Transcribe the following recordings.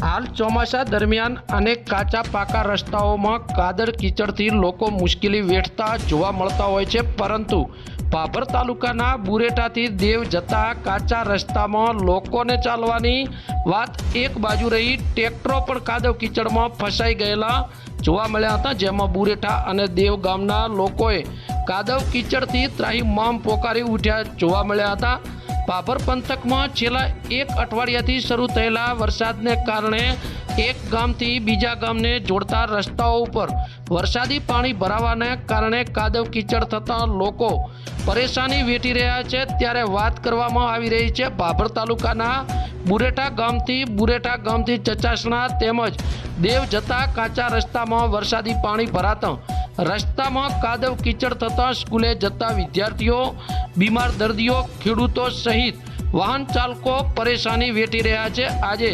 હાલ ચોમાસા દરમિયાન અનેક કાચા પાકા રસ્તાઓમાં કાદળ કીચડથી લોકો મુશ્કેલી વેઠતા જોવા મળતા હોય છે. પરંતુ ભાભર તાલુકાના બુરેટાથી દેવ જતા કાચા રસ્તામાં લોકોને ચાલવાની વાત એક બાજુ રહી. ટ્રેક્ટરો પણ કાદવ કીચડમાં ફસાઈ ગયેલા જોવા મળ્યા હતા. જેમાં બુરેટા અને દેવ ગામના લોકોએ કાદવ કીચડથી ત્રાહીમામ પોકારી ઉઠ્યા જોવા મળ્યા હતા. ભાભર પંથકમાં છેલ્લા એક અઠવાડિયાથી શરૂ થયેલા વરસાદને કારણે એક ગામથી બીજા ગામને જોડતા રસ્તાઓ ઉપર વરસાદી પાણી ભરાવાને કારણે કાદવ કીચડ થતાં લોકો પરેશાની વેઠી રહ્યા છે. ત્યારે વાત કરવામાં આવી રહી છે ભાભર તાલુકાના બુરેટા ગામથી બુરેટા ગામથી ચચાસણા તેમજ દેવ જતા કાચા રસ્તામાં વરસાદી પાણી ભરાતા રસ્તામાં કાદવ કીચડ થતાં સ્કૂલે જતા વિદ્યાર્થીઓ, બીમાર દર્દીઓ, ખેડૂતો સહિત વાહન ચાલકો પરેશાની વેઠી રહ્યા છે. આજે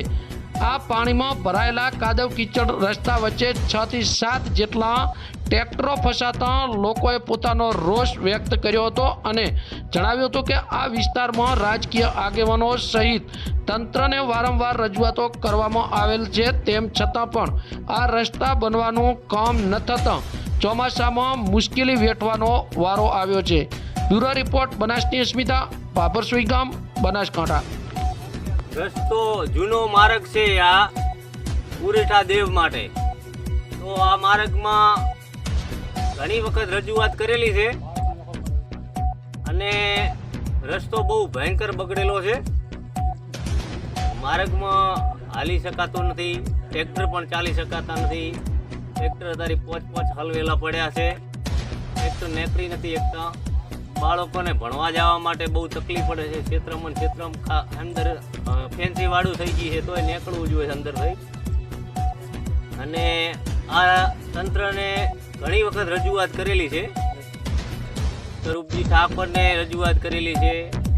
આ પાણીમાં ભરાયેલા કાદવ કીચડ રસ્તા વચ્ચે છ થી સાત જેટલા ટ્રેક્ટરો ફસાતા લોકોએ પોતાનો રોષ વ્યક્ત કર્યો હતો અને જણાવ્યું હતું કે આ વિસ્તારમાં રાજકીય આગેવાનો સહિત તંત્રને વારંવાર રજૂઆતો કરવામાં આવેલ છે. તેમ છતાં પણ આ રસ્તા બનવાનું કામ ન થતાં ચોમાસામાં મુશ્કેલી વેઠવાનો વારો આવ્યો છે. બ્યુરો રિપોર્ટ બનાસની અસ્મિતા બાબરસુઈ ગામ, બનાસકાંઠા. રસ્તો જૂનો માર્ગ છે આ ઉરેઠા દેવ માટે. તો આ માર્ગમાં ઘણી વખત રજૂઆત કરેલી છે. અને રસ્તો બહુ ભયંકર બગડેલો છે. માર્ગમાં હાલી શકાતો નથી, ટ્રેક્ટર પણ ચાલી શકાતા નથી. ટ્રેક્ટર તારી પોચ પોચ હલવેલા પડ્યા છે. ટ્રેક્ટર નેકળી નથી એક તો બાળકોને ભણવા જવા માટે બહુ તકલીફ પડે છે. ક્ષેત્રમાં ક્ષેત્રમાં અંદર ફેન્સી વાળું થઈ ગયું છે તોય નીકળવું જોઈએ અંદર થઈ. અને આ તંત્રને ઘણી વખત રજૂઆત કરેલી છે. સ્વરૂપજી ઠાકોરને રજૂઆત કરેલી છે.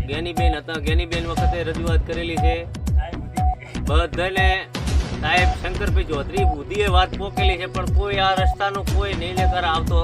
જ્ઞાનીબેન હતા. જ્ઞાનીબેન વખતે રજૂઆત કરેલી છે. બધાને સાહેબ, શંકરભાઈ ચૌધરી બુદ્ધિએ વાત પોકેલી છે, પણ કોઈ આ રસ્તાનો કોઈ નહીં લેકર આવતો.